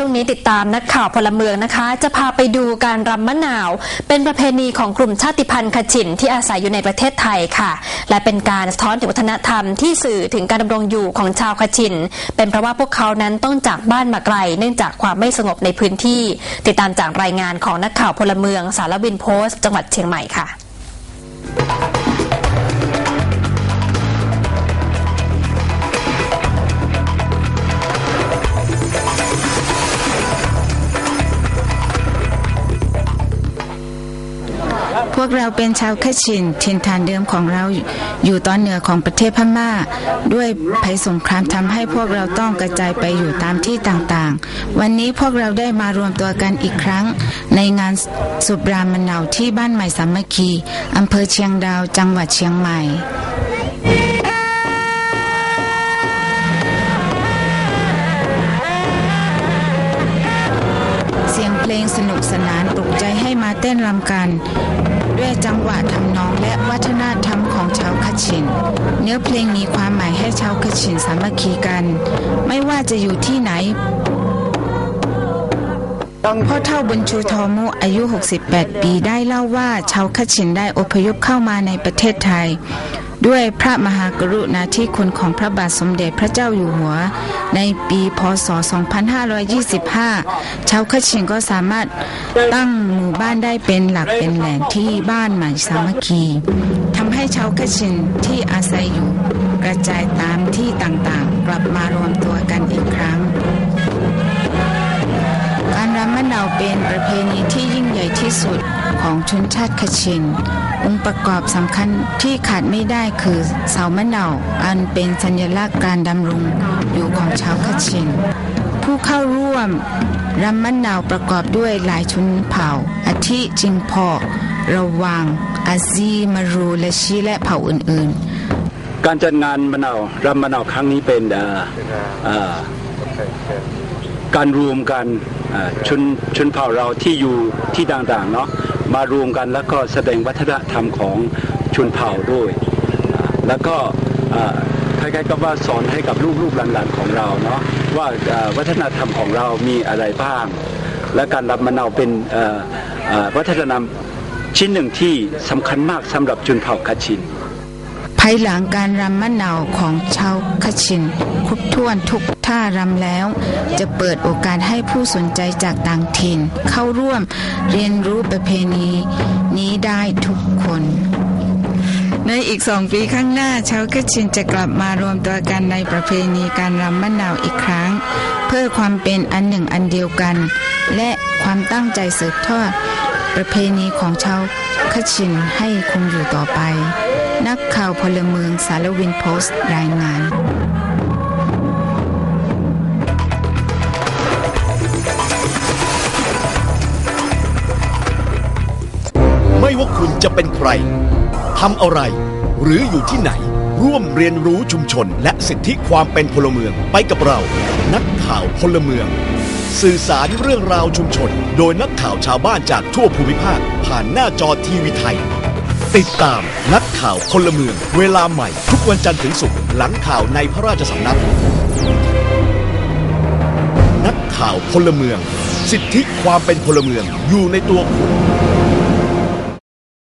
ช่วงนี้ติดตามนักข่าวพลเมืองนะคะ จะพาไปดูการรำมะนาว เป็นประเพณีของกลุ่มชาติพันธุ์ขจินที่อาศัยอยู่ในประเทศไทยค่ะ และเป็นการสะท้อนถึงวัฒนธรรมที่สื่อถึงการดำรงอยู่ของชาวขจิน เป็นเพราะว่าพวกเขานั้นต้องจากบ้านมาไกล เนื่องจากความไม่สงบในพื้นที่ ติดตามจากรายงานของนักข่าวพลเมืองสารวินโพสต์ จังหวัดเชียงใหม่ค่ะ วกเราเป็นชาวคชินถิ่นฐานเดิมของเราอยู่ตอนเหนือของประเทศพม่า ด้วยภัยสงครามทำให้พวกเราต้องกระจายไปอยู่ตามที่ต่างๆ วันนี้พวกเราได้มารวมตัวกันอีกครั้ง ในงานสุบรามนาวที่บ้านใหม่สามัคคีอำเภอเชียงดาวจังหวัดเชียงใหม่เสียงเพลงสนุกสนานปลุกใจให้มาเต้นรำกัน ด้วยจังหวะทำนองและวัฒนธรรมของชาวคชิน เนื้อเพลงมีความหมายให้ชาวคชินสามัคคีกัน ไม่ว่าจะอยู่ที่ไหนพ่อเท่าบุญชูทอมุอายุ 68 ปีได้เล่าว่าชาวคชินได้อพยพเข้ามาในประเทศไทย ด้วยพระมหากรุณาธิคุณของพระบาทสมเด็จพระเจ้าอยู่หัว ในปีพศ 2525 ชาวคชินก็สามารถตั้งหมู่บ้านได้เป็นหลักเป็นแหล่งที่บ้านใหม่สามัคคีทำให้ชาวคชินที่อาศัยอยู่กระจายตามที่ต่างๆ กลับมารวมตัวกันอีกครั้ง การรำมะนาวเป็นประเพณีที่ยิ่งใหญ่ที่สุด ของชนชาติคชิน องค์ประกอบสำคัญที่ขาดไม่ได้คือเสามะนาวอันเป็นสัญลักษณ์การดำรงอยู่ของชาวคชิน ผู้เข้าร่วมรำมะนาวประกอบด้วยหลายชนเผ่า อาทิจิงพอระวังอาซีมารูและชีและเผ่าอื่นๆ การจัดงานมะนาวรำมะนาวครั้งนี้เป็นการรวมกันชนชนเผ่าเราที่อยู่ที่ต่างๆเนาะ มารวมกันแล้วก็แสดงวัฒนธรรมของชนเผ่าด้วย แล้วก็คล้ายๆกับว่าสอนให้กับลูกๆหลานๆของเราเนาะว่าวัฒนธรรมของเรามีอะไรบ้าง และการรับมะนาวเป็นวัฒนธรรมชิ้นหนึ่งที่สำคัญมากสำหรับชนเผ่ากาชินายหลังการรำมะนาวของชาวคชินครบถ้วนทุกท่ารำแล้ว จะเปิดโอกาสให้ผู้สนใจจากต่างถิ่น เข้าร่วมเรียนรู้ประเพณีนี้ได้ทุกคนในอีกสองปีข้างหน้าชาวคชินจะกลับมารวมตัวกันในประเพณีการรำมะนาวอีกครั้ง เพื่อความเป็นอันหนึ่งอันเดียวกัน และความตั้งใจสืบทอด ประเพณีของชาวคชินให้คงอยู่ต่อไป นักข่าวพลเมืองสารวินโพสต์รายงานไม่ว่าคุณจะเป็นใครทำอะไร หรืออยู่ที่ไหน ร่วมเรียนรู้ชุมชน และสิทธิความเป็นพลเมืองไปกับเรา นักข่าวพลเมือง สื่อสารเรื่องราวชุมชน โดยนักข่าวชาวบ้านจากทั่วภูมิภาค ผ่านหน้าจอทีวีไทย ติดตามนักข่าวพลเมือง เวลาใหม่ ทุกวันจันทร์ถึงศุกร์หลังข่าวในพระราชสำนัก นักข่าวพลเมือง สิทธิความเป็นพลเมืองอยู่ในตัวคุณ